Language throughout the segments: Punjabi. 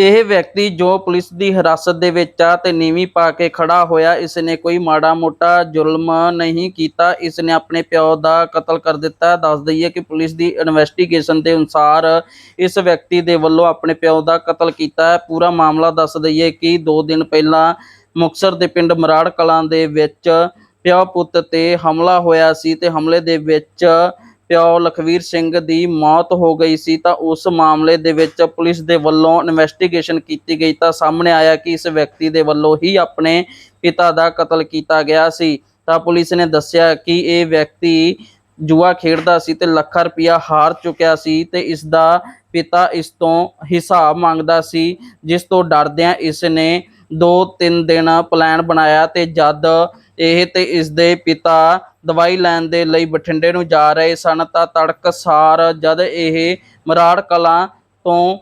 ਇਹ ਵਿਅਕਤੀ ਜੋ ਪੁਲਿਸ ਦੀ ਹਿਰਾਸਤ ਦੇ ਵਿੱਚ ਆ ਤੇ ਨੀਵੀਂ ਪਾ ਕੇ ਖੜਾ ਹੋਇਆ ਇਸ ਨੇ ਕੋਈ ਮਾੜਾ ਮੋਟਾ ਜ਼ੁਲਮ ਨਹੀਂ ਕੀਤਾ। ਇਸ ਨੇ ਆਪਣੇ ਪਿਓ ਦਾ ਕਤਲ ਕਰ ਦਿੱਤਾ। ਦੱਸ ਦਈਏ ਕਿ ਪੁਲਿਸ ਦੀ ਇਨਵੈਸਟੀਗੇਸ਼ਨ ਦੇ ਅਨੁਸਾਰ ਇਸ ਵਿਅਕਤੀ ਦੇ ਵੱਲੋਂ ਆਪਣੇ ਪਿਓ ਦਾ ਕਤਲ ਕੀਤਾ। ਹੈ ਪੂਰਾ ਮਾਮਲਾ ਦੱਸ ਦਈਏ ਕਿ 2 ਦਿਨ ਪਹਿਲਾਂ ਮੁਕਸਰ ਦੇ ਪਿੰਡ ਮਰਾੜ ਕਲਾਂ ਦੇ ਵਿੱਚ ਪਿਓ ਪੁੱਤ ਤੇ ਹਮਲਾ ਹੋਇਆ ਸੀ ਤੇ ਹਮਲੇ ਦੇ ਵਿੱਚ ਪਿਓ ਲਖਵੀਰ ਸਿੰਘ ਦੀ ਮੌਤ ਹੋ ਗਈ ਸੀ ਤਾਂ ਉਸ ਮਾਮਲੇ ਦੇ ਵਿੱਚ ਪੁਲਿਸ ਦੇ ਵੱਲੋਂ ਇਨਵੈਸਟੀਗੇਸ਼ਨ ਕੀਤੀ ਗਈ ਤਾਂ ਸਾਹਮਣੇ ਆਇਆ ਕਿ ਇਸ ਵਿਅਕਤੀ ਦੇ ਵੱਲੋਂ ਹੀ ਆਪਣੇ ਪਿਤਾ ਦਾ ਕਤਲ ਕੀਤਾ ਗਿਆ ਸੀ। ਤਾਂ ਪੁਲਿਸ ਨੇ ਦੱਸਿਆ ਕਿ ਇਹ ਵਿਅਕਤੀ ਜੂਆ ਖੇਡਦਾ ਸੀ ਤੇ ਲੱਖਾਂ ਰੁਪਇਆ ਹਾਰ ਚੁੱਕਿਆ ਸੀ ਤੇ ਇਸ ਦਾ ਪਿਤਾ ਇਸ ਤੋਂ ਹਿਸਾਬ ਮੰਗਦਾ ਸੀ, ਜਿਸ ਤੋਂ ਡਰਦਿਆਂ ਇਸ ਨੇ 2-3 ਦਿਨ ਪਲਾਨ ਬਣਾਇਆ ਤੇ ਜਦ ਇਹ ਤੇ ਇਸ ਦੇ ਪਿਤਾ ਦਵਾਈ ਲੈਣ ਦੇ ਲਈ ਬਠਿੰਡੇ ਨੂੰ ਜਾ ਰਹੇ ਸਨ ਤਾਂ ਤੜਕਸਾਰ ਜਦ ਇਹ ਮਰਾੜ ਕਲਾਂ ਤੋਂ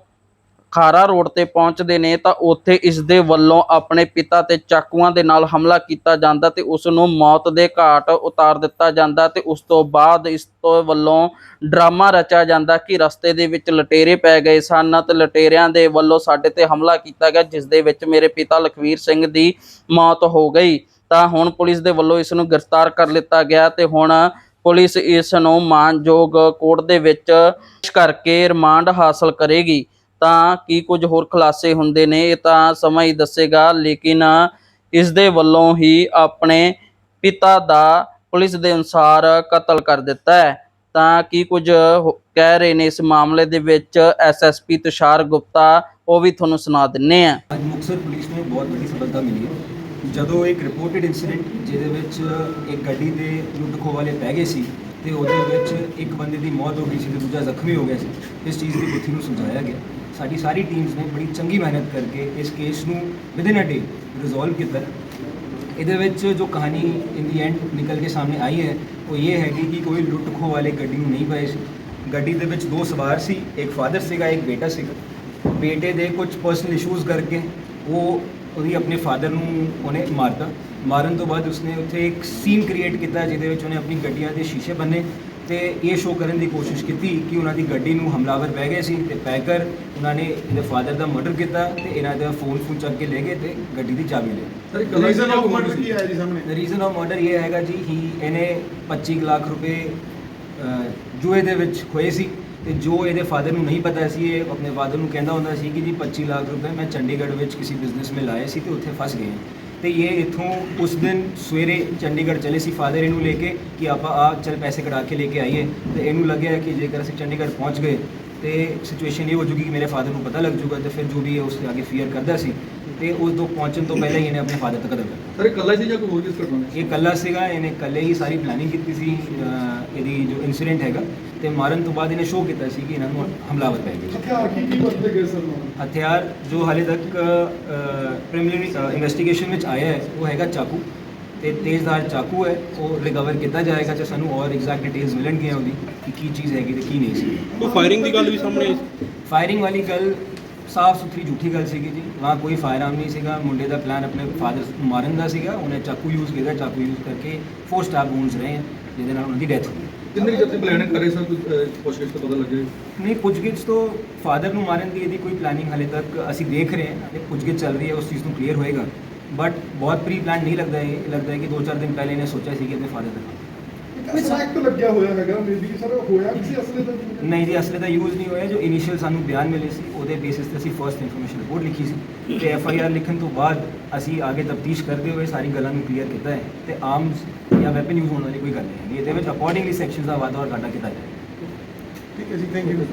ਖਾਰਾ ਰੋਡ ਤੇ ਪਹੁੰਚਦੇ ਨੇ ਤਾਂ ਉੱਥੇ ਇਸ ਦੇ ਵੱਲੋਂ ਆਪਣੇ ਪਿਤਾ ਤੇ ਚਾਕੂਆਂ ਦੇ ਨਾਲ ਹਮਲਾ ਕੀਤਾ ਜਾਂਦਾ ਤੇ ਉਸ ਨੂੰ ਮੌਤ ਦੇ ਘਾਟ ਉਤਾਰ ਦਿੱਤਾ ਜਾਂਦਾ ਤੇ ਉਸ ਤੋਂ ਬਾਅਦ ਇਸ ਤੋਂ ਵੱਲੋਂ ਡਰਾਮਾ ਰਚਿਆ ਜਾਂਦਾ ਕਿ ਰਸਤੇ ਦੇ ਵਿੱਚ ਲਟੇਰੇ ਪੈ ਗਏ ਸਨ ਤੇ ਲਟੇਰਿਆਂ ਦੇ ਵੱਲੋਂ ਸਾਡੇ ਤੇ ਹਮਲਾ ਕੀਤਾ ਗਿਆ, ਜਿਸ ਦੇ ਵਿੱਚ ਮੇਰੇ ਪਿਤਾ ਲਖਵੀਰ ਸਿੰਘ ਦੀ ਮੌਤ ਹੋ ਗਈ। ਤਾਂ ਹੁਣ ਪੁਲਿਸ ਦੇ ਵੱਲੋਂ ਇਸ ਨੂੰ ਗ੍ਰਿਫਤਾਰ ਕਰ ਲਿੱਤਾ ਗਿਆ ਤੇ ਹੁਣ ਪੁਲਿਸ ਇਸ ਨੂੰ ਮਾਨਯੋਗ ਕੋਰਟ ਦੇ ਵਿੱਚ ਕਰਕੇ ਰਿਮਾਂਡ ਹਾਸਲ ਕਰੇਗੀ। ਤਾਂ ਕੀ ਕੁਝ ਹੋਰ ਖੁਲਾਸੇ ਹੁੰਦੇ ਨੇ, ਇਹ ਤਾਂ ਸਮਾਂ ਹੀ ਦੱਸੇਗਾ। ਲੇਕਿਨ ਇਸ ਦੇ ਵੱਲੋਂ ਹੀ ਆਪਣੇ ਪਿਤਾ ਦਾ ਪੁਲਿਸ ਦੇ ਅਨੁਸਾਰ ਕਤਲ ਕਰ ਦਿੱਤਾ ਹੈ। ਤਾਂ ਕੀ ਕੁਝ ਕਹਿ ਰਹੇ ਨੇ ਇਸ ਮਾਮਲੇ ਦੇ ਵਿੱਚ ਐਸਐਸਪੀ ਤੁਸ਼ਾਰ ਗੁਪਤਾ, ਉਹ ਵੀ ਤੁਹਾਨੂੰ ਸੁਣਾ ਦਿੰਨੇ ਆ। ਅੱਜ ਮੁਕਤਸਰ ਪੁਲਿਸ ਨੂੰ ਬਹੁਤ ਵੱਡੀ ਸਫਲਤਾ ਮਿਲੀ ਹੈ। ਜਦੋਂ ਇੱਕ ਰਿਪੋਰਟਡ ਇਨਸੀਡੈਂਟ ਜਿਹਦੇ ਵਿੱਚ ਇੱਕ ਗੱਡੀ ਦੇ ਲੁੱਟ ਵਾਲੇ ਪੈ ਗਏ ਸੀ ਤੇ ਉਹਦੇ ਵਿੱਚ ਇੱਕ ਬੰਦੇ ਦੀ ਮੌਤ ਹੋ ਗਈ ਸੀ ਤੇ ਦੂਜਾ ਜ਼ਖਮੀ ਹੋ ਗਿਆ ਸੀ, ਇਸ ਚੀਜ਼ ਦੀ ਗੁੱਥੀ ਨੂੰ ਸਮਝਾਇਆ ਗਿਆ। ਸਾਡੀ ਸਾਰੀ ਟੀਮਸ ਨੇ ਬੜੀ ਚੰਗੀ ਮਿਹਨਤ ਕਰਕੇ ਇਸ ਕੇਸ ਨੂੰ ਵਿਦਿਨ ਅ ਡੇ ਰਿਜ਼ੋਲਵ ਕੀਤਾ। ਇਹਦੇ ਵਿੱਚ ਜੋ ਕਹਾਣੀ ਇਨ ਦੀ ਐਂਡ ਨਿਕਲ ਕੇ ਸਾਹਮਣੇ ਆਈ ਹੈ, ਉਹ ਇਹ ਹੈਗੀ ਕਿ ਕੋਈ ਲੁੱਟ ਖੋਹ ਵਾਲੇ ਗੱਡੀ ਨੂੰ ਨਹੀਂ ਪਏ ਸੀ। ਗੱਡੀ ਦੇ ਵਿੱਚ ਦੋ ਸਵਾਰ ਸੀ, ਇੱਕ ਫਾਦਰ ਸੀਗਾ, ਇੱਕ ਬੇਟਾ ਸੀਗਾ। ਬੇਟੇ ਦੇ ਕੁਝ ਪਰਸਨਲ ਇਸ਼ੂਜ਼ ਕਰਕੇ ਉਹ ਉਹਦੀ ਆਪਣੇ ਫਾਦਰ ਨੂੰ ਉਹਨੇ ਮਾਰਤਾ। ਮਾਰਨ ਤੋਂ ਬਾਅਦ ਉਸਨੇ ਉੱਥੇ ਇੱਕ ਸੀਨ ਕ੍ਰੀਏਟ ਕੀਤਾ, ਜਿਹਦੇ ਵਿੱਚ ਉਹਨੇ ਆਪਣੀ ਗੱਡੀਆਂ ਦੇ ਸ਼ੀਸ਼ੇ ਬੰਨੇ। ਤੇ ਇਹ ਸ਼ੋਅ ਕਰਨ ਦੀ ਕੋਸ਼ਿਸ਼ ਕੀਤੀ ਕਿ ਉਹਨਾਂ ਦੀ ਗੱਡੀ ਨੂੰ ਹਮਲਾਵਰ ਬਹਿ ਗਏ ਸੀ ਤੇ ਪੈ ਕਰ ਉਹਨਾਂ ਨੇ ਇਹਦੇ ਫਾਦਰ ਦਾ ਮਰਡਰ ਕੀਤਾ ਤੇ ਇਹਨਾਂ ਦਾ ਫੋਨ ਫੋਨ ਚੱਕ ਕੇ ਲੈ ਗਏ ਤੇ ਗੱਡੀ ਦੀ ਚਾਬੀ ਲੈ ਸਰ ਇੱਕ ਰੀਜ਼ਨ ਆਫ ਮਰਡਰ ਕੀ ਹੈ ਜੀ ਸਾਹਮਣੇ ਰੀਜ਼ਨ ਆਫ ਮਰਡਰ ਇਹ ਹੈਗਾ ਜੀ ਹੀ ਇਹਨੇ 25 ਲੱਖ ਰੁਪਏ ਜੂਏ ਦੇ ਵਿੱਚ ਖੋਏ ਸੀ ਤੇ ਜੋ ਇਹਦੇ ਫਾਦਰ ਨੂੰ ਨਹੀਂ ਪਤਾ ਸੀ ਇਹ ਆਪਣੇ ਫਾਦਰ ਨੂੰ ਕਹਿੰਦਾ ਹੁੰਦਾ ਸੀ ਕਿ ਜੀ 25 ਲੱਖ ਰੁਪਏ ਮੈਂ ਚੰਡੀਗੜ੍ਹ ਵਿੱਚ ਕਿਸੇ ਬਿਜ਼ਨਸ ਵਿੱਚ ਲਾਏ ਸੀ ਤੇ ਉੱਥੇ ਫਸ ਗਏ। ਤੇ ਇਹ ਇਥੋਂ ਉਸ ਦਿਨ ਸਵੇਰੇ ਚੰਡੀਗੜ੍ਹ ਚਲੇ ਸੀ। ਫਾਦਰ ਇਹਨੂੰ ਲੈ ਕੇ ਕਿ ਆਪਾਂ ਆ ਚਲ ਪੈਸੇ ਕਢਾ ਕੇ ਲੈ ਕੇ ਆਈਏ। ਤੇ ਇਹਨੂੰ ਲੱਗਿਆ ਕਿ ਜੇਕਰ ਅਸੀਂ ਚੰਡੀਗੜ੍ਹ ਪਹੁੰਚ ਗਏ ਤੇ ਸਿਚੁਏਸ਼ਨ ਇਹ ਹੋ ਜੂਗੀ ਕਿ ਮੇਰੇ ਫਾਦਰ ਨੂੰ ਪਤਾ ਲੱਗ ਜੂਗਾ ਤੇ ਫਿਰ ਜੋ ਵੀ ਹੈ ਉਸ ਦੇ ਅੱਗੇ ਫੀਅਰ ਕਰਦਾ ਸੀ। ਤੇ ਉਸ ਤੋਂ ਪਹੁੰਚਣ ਤੋਂ ਪਹਿਲਾਂ ਹੀ ਇਹਨੇ ਆਪਣੇ ਫਾਦਰ ਤੱਕ ਰੱਖਿਆ ਸਰ ਇਕੱਲਾ ਸੀ ਜਾਂ ਕੋਈ ਹੋਰ ਕਿਸ ਘਟਨਾ ਇਹ ਕੱਲਾ ਸੀਗਾ ਇਹਨੇ ਕੱਲੇ ਹੀ ਸਾਰੀ ਪਲੈਨਿੰਗ ਕੀਤੀ ਸੀ ਅਹ ਇਹਦੀ ਜੋ ਇਨਸੀਡੈਂਟ ਹੈਗਾ ਤੇ ਮਾਰਨ ਤੋਂ ਬਾਅਦ ਇਹਨੇ ਸ਼ੋਅ ਕੀਤਾ ਸੀ ਕਿ ਇਹਨਾਂ ਨੂੰ ਹਮਲਾਵਰ ਪੈ ਗਏ। ਹਥਿਆਰ ਕੀ ਕੀ ਵਰਤੇ ਗਏ ਸਰ ਹਥਿਆਰ ਜੋ ਹਾਲੇ ਤੱਕ ਪ੍ਰੀਲਿਮਿਨਰੀ ਇਨਵੈਸਟੀਗੇਸ਼ਨ ਵਿੱਚ ਆਇਆ ਹੈ ਉਹ ਹੈਗਾ ਚਾਕੂ ਤੇ ਤੇਜ਼ਧਾਰ ਚਾਕੂ ਹੈ ਉਹ ਰਿਕਵਰ ਕੀਤਾ ਜਾਏਗਾ ਤੇ ਸਾਨੂੰ ਔਰ ਐਗਜ਼ੈਕਟ ਡਿਟੇਲਸ ਮਿਲਣਗੀਆਂ ਉਹਦੀ ਕਿ ਕੀ ਚੀਜ਼ ਹੈਗੀ ਤੇ ਕੀ ਨਹੀਂ ਸੀ। ਕੋਈ ਫਾਇਰਿੰਗ ਦੀ ਗੱਲ ਵੀ ਸਾਹਮਣੇ ਆਈ ਸੀ? ਫਾਇਰਿੰਗ ਵਾਲੀ ਗੱਲ ਸਾਫ਼ ਸੁਥਰੀ ਝੂਠੀ ਗੱਲ ਸੀਗੀ ਜੀ। ਵहाँ ਕੋਈ ਫਾਇਰਆਰਮ ਨਹੀਂ ਸੀਗਾ। ਮੁੰਡੇ ਦਾ ਪਲਾਨ ਆਪਣੇ ਫਾਦਰ ਮਾਰਨ ਦਾ ਸੀਗਾ। ਉਹਨੇ ਚਾਕੂ ਯੂਜ਼ ਕੀਤਾ ਚਾਕੂ ਯੂਜ਼ ਕਰਕੇ ਫੋਰ ਸਟਾਰ ਵੂਨਸ ਰਹੇ ਹਨ ਜਿਹਦੇ ਨਾਲ ਉਹਨਾਂ ਦੀ ਡੈਥ ਹੋਈ। ਕਿੰਨੇ ਜੱਥੇ ਪਲਾਨਿੰਗ ਕਰੇ ਸਰ ਕੁਝ ਕੋਸ਼ਿਸ਼ ਤੋਂ ਪਤਾ ਲੱਗੇ? ਨਹੀਂ ਪੁੱਛਗਿੱਛ ਤੋਂ ਫਾਦਰ ਨੂੰ ਮਾਰਨ ਦੀ ਇਹਦੀ ਕੋਈ ਪਲਾਨਿੰਗ ਹਲੇ ਤੱਕ ਅਸੀਂ ਦੇਖ ਰਹੇ ਹਾਂ। ਇਹ ਪੁੱਛਗਿੱਛ ਚੱਲ ਰਹੀ ਹੈ ਉਸ ਚੀਜ਼ ਨੂੰ ਕਲੀਅਰ ਹੋਏਗਾ। ਬਟ ਬਹੁਤ ਪ੍ਰੀ ਪਲਾਨ ਨਹੀਂ ਲੱਗਦਾ ਇਹ। ਲੱਗਦਾ ਹੈ ਕਿ 2-4 ਦਿਨ ਪਹਿਲੇ ਇਹਨੇ ਸੋਚਿਆ ਸੀ ਕਿ ਆਪਣੇ ਫਾਦਰ ਦਾ ਕੋਈ ਸੈਕਟ ਲੱਗਿਆ ਹੋਇਆ ਹੈਗਾ ਮੇਬੀ ਸਰ ਹੋਇਆ ਕਿਸੇ ਅਸਲੇ ਦਾ ਨਹੀਂ ਜੀ ਅਸਲੇ ਦਾ ਯੂਜ਼ ਨਹੀਂ ਹੋਇਆ। ਜੋ ਇਨੀਸ਼ੀਅਲ ਸਾਨੂੰ ਬਿਆਨ ਮਿਲੇ ਸੀ ਉਹਦੇ ਬੇਸਿਸ ਤੇ ਅਸੀਂ ਫਰਸਟ ਇਨਫੋਰਮੇਸ਼ਨ ਰਿਪੋਰਟ ਲਿਖੀ ਸੀ। ਤੇ ਐਫ ਆਈ ਆਰ ਲਿਖਣ ਤੋਂ ਬਾਅਦ ਅਸੀਂ ਅੱਗੇ ਤਫਤੀਸ਼ ਕਰਦੇ ਹੋਏ ਸਾਰੀ ਗੱਲਾਂ ਨੂੰ ਕਲੀਅਰ ਕੀਤਾ ਹੈ। ਤੇ ਆਰਮਸ ਜਾਂ ਵੈਪਨ ਯੂਜ਼ ਹੋਣ ਵਾਲੀ ਕੋਈ ਗੱਲ ਨਹੀਂ ਹੈ ਇਹਦੇ ਵਿੱਚ ਅਕੋਰਡਿੰਗਲੀ ਸੈਕਸ਼ਨਸ ਦਾ ਵਾਧਾ ਔਰ ਘਾਟਾ ਕੀਤਾ ਜਾਏਗਾ। ਠੀਕ ਹੈ ਜੀ ਥੈਂਕ ਯੂ